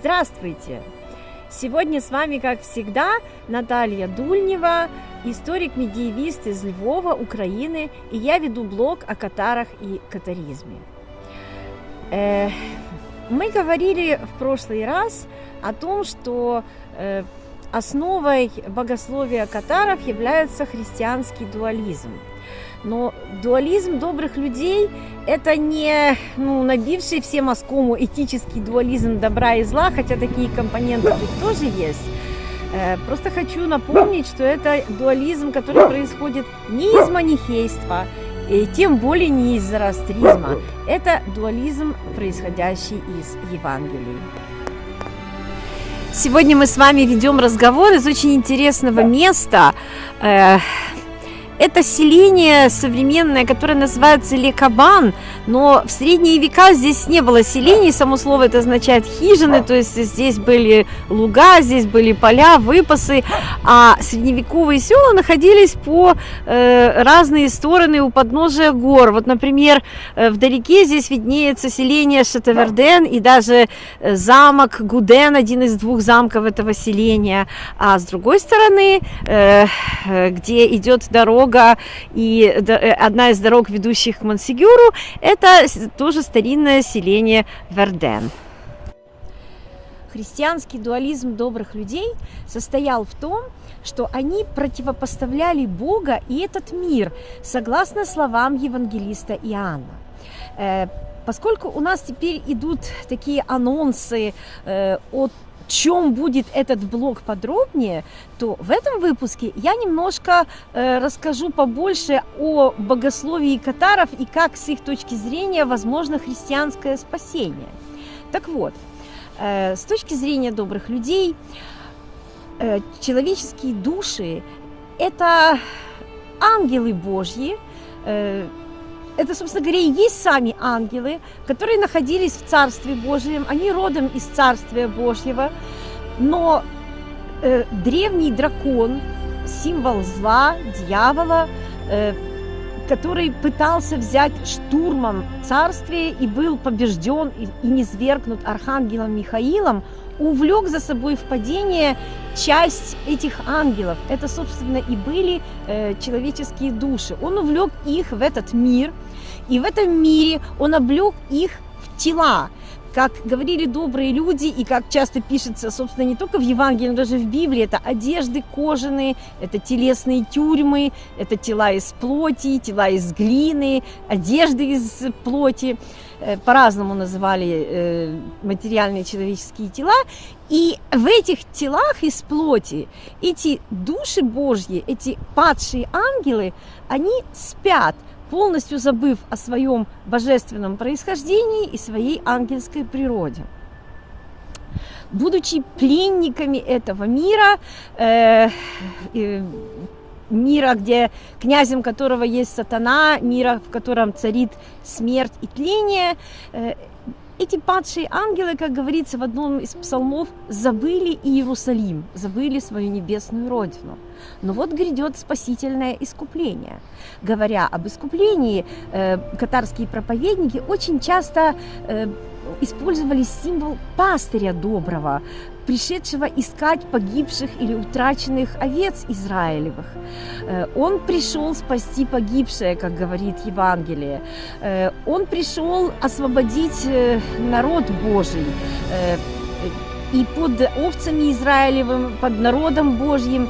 Здравствуйте! Сегодня с вами, как всегда, Наталья Дульнева, историк-медиевист из Львова, Украины, и я веду блог о катарах и катаризме. Э, мы говорили в прошлый раз о том, что э, основой богословия катаров является христианский дуализм – но дуализм добрых людей – это не ну, набивший всем оскому этический дуализм добра и зла, хотя такие компоненты тут тоже есть. Э, просто хочу напомнить, что это дуализм, который происходит не из манихейства, и тем более не из зороастризма. Это дуализм, происходящий из Евангелия. Сегодня мы с вами ведем разговор из очень интересного места. Это селение современное, которое называется Лекабан, но в средние века здесь не было селений, само слово это означает хижины, то есть здесь были луга, здесь были поля, выпасы, а средневековые села находились по э, разные стороны у подножия гор. Вот, например, э, вдалеке здесь виднеется селение Шатаверден и даже э, замок Гуден, один из двух замков этого селения, а с другой стороны, э, э где идет дорога, дорога и э, одна из дорог, ведущих к Монсигюру, это тоже старинное селение Верден. Христианский дуализм добрых людей состоял в том, что они противопоставляли Бога и этот мир, согласно словам евангелиста Иоанна. Э, поскольку у нас теперь идут такие анонсы э, от чем будет этот блог подробнее, то в этом выпуске я немножко э, расскажу побольше о богословии катаров и как с их точки зрения возможно христианское спасение. Так вот, э, с точки зрения добрых людей, э, человеческие души – это ангелы Божьи, э, это, собственно говоря, и есть сами ангелы, которые находились в Царстве Божьем, они родом из Царствия Божьего, но э, древний дракон, символ зла, дьявола, э, который пытался взять штурмом царствие и был побежден и, низвергнут архангелом Михаилом, увлек за собой в падение часть этих ангелов. Это, собственно, и были э, человеческие души. Он увлек их в этот мир, и в этом мире он облег их в тела как говорили добрые люди, и как часто пишется, собственно, не только в Евангелии, но даже в Библии, это одежды кожаные, это телесные тюрьмы, это тела из плоти, тела из глины, одежды из плоти. Э, по-разному называли э, материальные человеческие тела. И в этих телах из плоти эти души Божьи, эти падшие ангелы, они спят – полностью забыв о своем божественном происхождении и своей ангельской природе. Будучи пленниками этого мира, э, э, мира, где князем которого есть сатана, мира, в котором царит смерть и тление, э, эти падшие ангелы, как говорится в одном из псалмов, забыли Иерусалим, забыли свою небесную родину. Но вот грядет спасительное искупление. Говоря об искуплении, э, катарские проповедники очень часто э, использовали символ пастыря доброго, пришедшего искать погибших или утраченных овец Израилевых. Э, он пришел спасти погибшее, как говорит Евангелие. Он пришел освободить народ Божий и под овцами Израилевым, под народом Божьим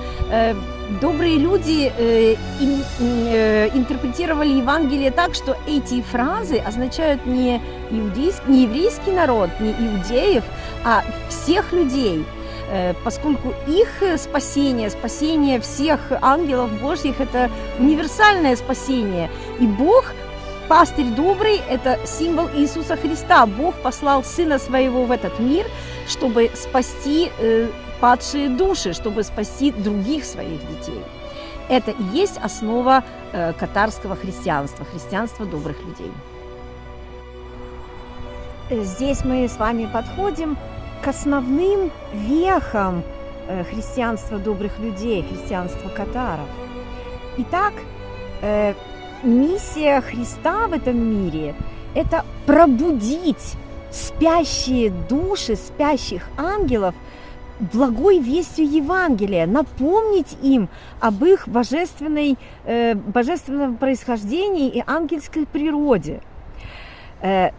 добрые люди э, э, интерпретировали Евангелие так, что эти фразы означают не, иудейский, не еврейский народ, не иудеев, а всех людей, э, поскольку их спасение, спасение всех ангелов Божьих – это универсальное спасение. И Бог Пастырь добрый – это символ Иисуса Христа. Бог послал Сына Своего в этот мир, чтобы спасти э, падшие души, чтобы спасти других своих детей. Это и есть основа э, катарского христианства, христианства добрых людей. Здесь мы с вами подходим к основным вехам э, христианства добрых людей, христианства катаров. Итак, э, миссия Христа в этом мире – это пробудить спящие души, спящих ангелов благой вестью Евангелия, напомнить им об их божественной, э, божественном происхождении и ангельской природе. Э,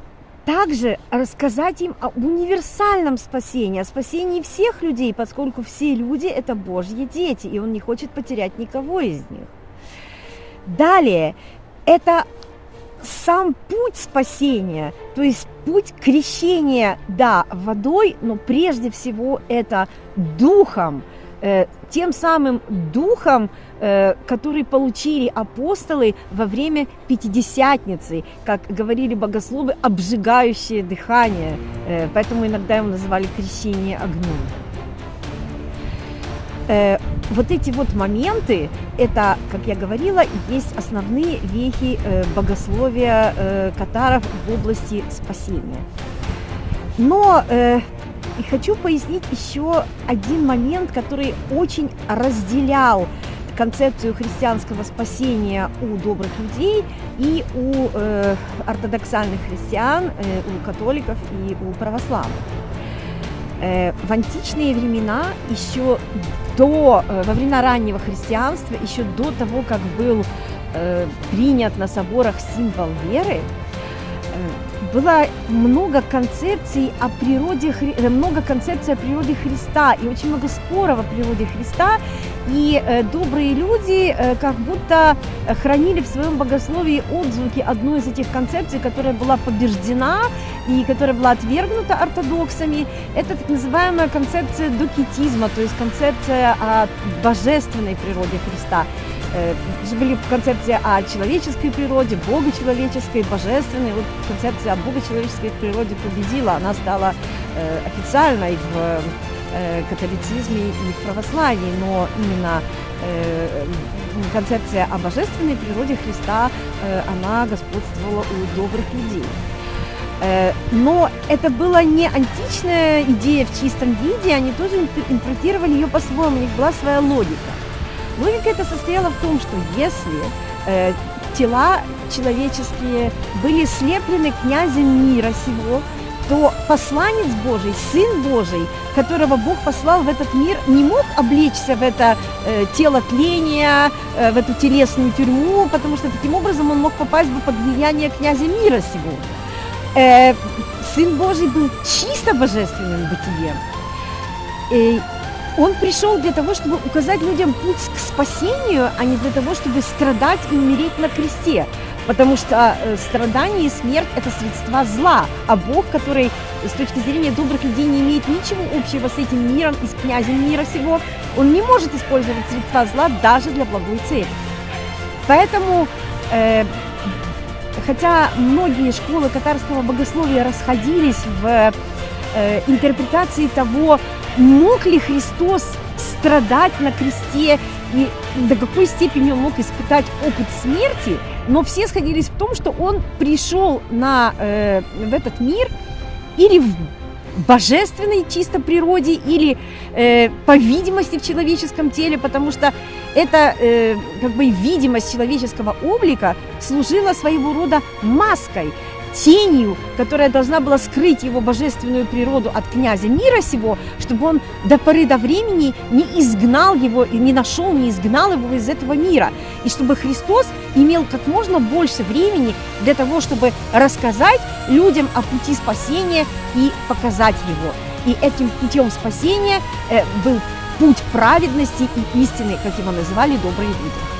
также рассказать им о универсальном спасении, о спасении всех людей, поскольку все люди – это Божьи дети, и Он не хочет потерять никого из них. Далее, это сам путь спасения, то есть путь крещения, да, водой, но прежде всего это духом, э, тем самым духом, э, который получили апостолы во время Пятидесятницы, как говорили богословы, обжигающее дыхание, э, поэтому иногда его называли крещение огнем. Вот эти вот моменты, это, как я говорила, есть основные вехи э, богословия э, катаров в области спасения. Но э, хочу пояснить еще один момент, который очень разделял концепцию христианского спасения у добрых людей и у э, ортодоксальных христиан, э, у католиков и у православных. Э, в античные времена, еще до, э, во времена раннего христианства, еще до того, как был э, принят на соборах символ веры, было много концепций о природе, много концепций о природе Христа и очень много споров о природе Христа. И э, добрые люди э, как будто хранили в своем богословии отзвуки одной из этих концепций, которая была побеждена и которая была отвергнута ортодоксами. Это так называемая концепция докетизма, то есть концепция о божественной природе Христа. Э, были концепции о человеческой природе, богочеловеческой, божественной. Вот концепция о богочеловеческой природе победила. Она стала э, официальной в э, католицизме и в православии, но именно концепция о божественной природе Христа, она господствовала у добрых людей. Но это была не античная идея в чистом виде, они тоже интерпретировали ее по-своему, у них была своя логика. Логика это состояла в том, что если э, тела человеческие были слеплены князем мира сего, то посланец Божий, Сын Божий, которого Бог послал в этот мир, не мог облечься в это э, тело тления, э, в эту телесную тюрьму, потому что таким образом он мог попасть бы под влияние князя мира сего. Э, Сын Божий был чисто божественным бытием. И он пришел для того, чтобы указать людям путь к спасению, а не для того, чтобы страдать и умереть на кресте. Потому что э, страдание и смерть – это средства зла, а Бог, который с точки зрения добрых людей не имеет ничего общего с этим миром и с князем мира сего, он не может использовать средства зла даже для благой цели. Поэтому, э, хотя многие школы катарского богословия расходились в э, интерпретации того, мог ли Христос страдать на кресте и до какой степени он мог испытать опыт смерти, но все сходились в том, что он пришел на, э, в этот мир или в божественной чисто природе, или э, по видимости в человеческом теле, потому что эта э, как бы видимость человеческого облика служила своего рода маской тенью, которая должна была скрыть его божественную природу от князя мира сего, чтобы он до поры до времени не изгнал его, и не нашел, не изгнал его из этого мира. И чтобы Христос имел как можно больше времени для того, чтобы рассказать людям о пути спасения и показать его. И этим путем спасения э, был путь праведности и истины, как его называли добрые люди.